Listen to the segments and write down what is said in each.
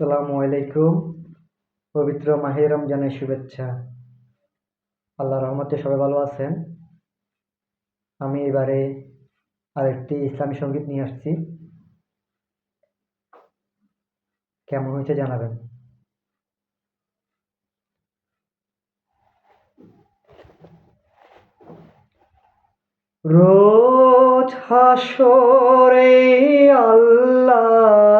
আসসালামু আলাইকুম। পবিত্র মাহে রমজানের শুভেচ্ছা। আল্লাহ রহমতে সবাই ভালো আছেন। আমি এবারে আরেকটি ইসলামী সংগীত নিয়ে আসছি। কেমন হয়েছে জানাবেন। রোজ হাসরে আল্লাহ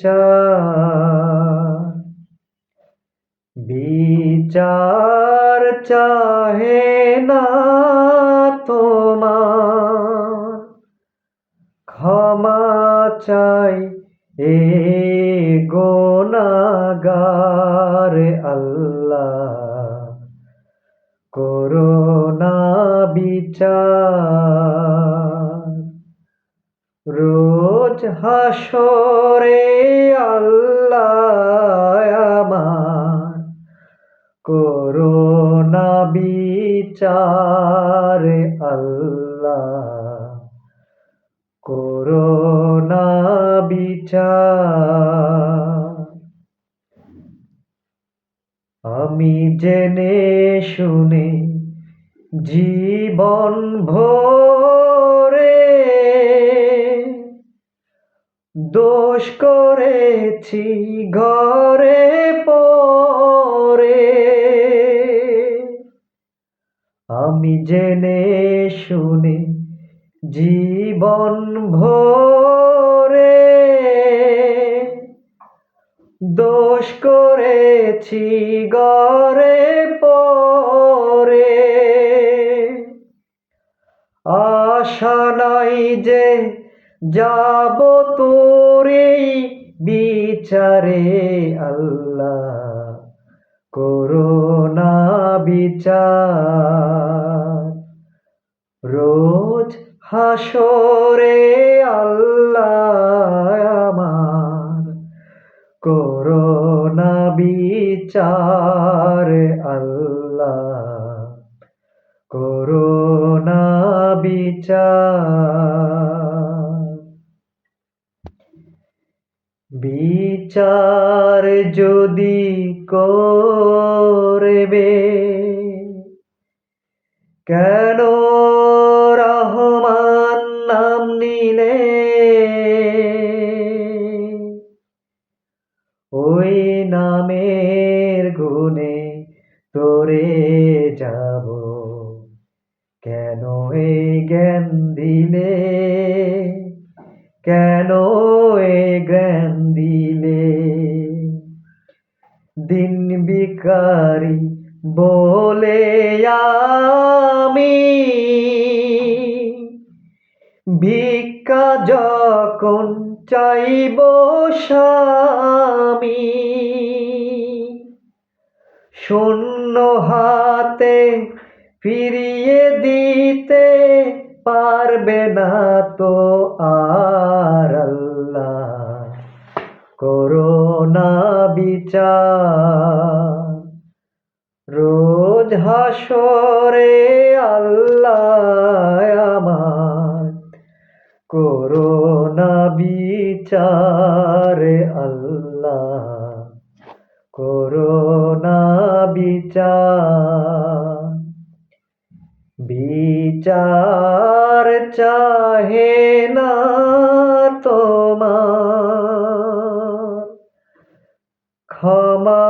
বিচার। বিচার চাহে না তোমার। ক্ষমা চাই এ গোনাগার আল্লাহ। করোনা বিচার। রোজ হাসরে বিচার আল্লাহ করোনা বিচার। আমি জেনে শুনে জীবন ভরে দোষ করেছি ঘরে পরে আমি জেনে শুনে জীবন ভরে দোষ করেছি গরে পরে। আশা নাই যে যাব তোরে বিচারে, আল্লাহ করোনা বিচার। রোজ হাসরে আল্লাহ আমার। করোনা বিচার আল্লাহ। করোনা বিচার। বিচার যদি করবে কেন গুণে তোরে যাব। কেন এই জ্ঞান দিলে? কেন এ জ্ঞান দিলে? দিন বিকারি বলে আমি, ভিক্ষা যখন চাইব স্বামী শূন্য হাতে ফিরিয়ে দিতে পারবে না তো আর আল্লাহ। করোনা বিচার, রোজ হাসরে আল্লাহ আমার। করোনা বিচার আল্লাহ, করোনা বিচার। চাহে না তোমার। ক্ষমা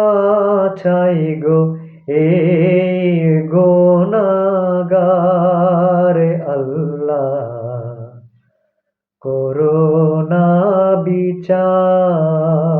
চাই গো এ গোনাগার আল্লাহ। করোনা বিচার।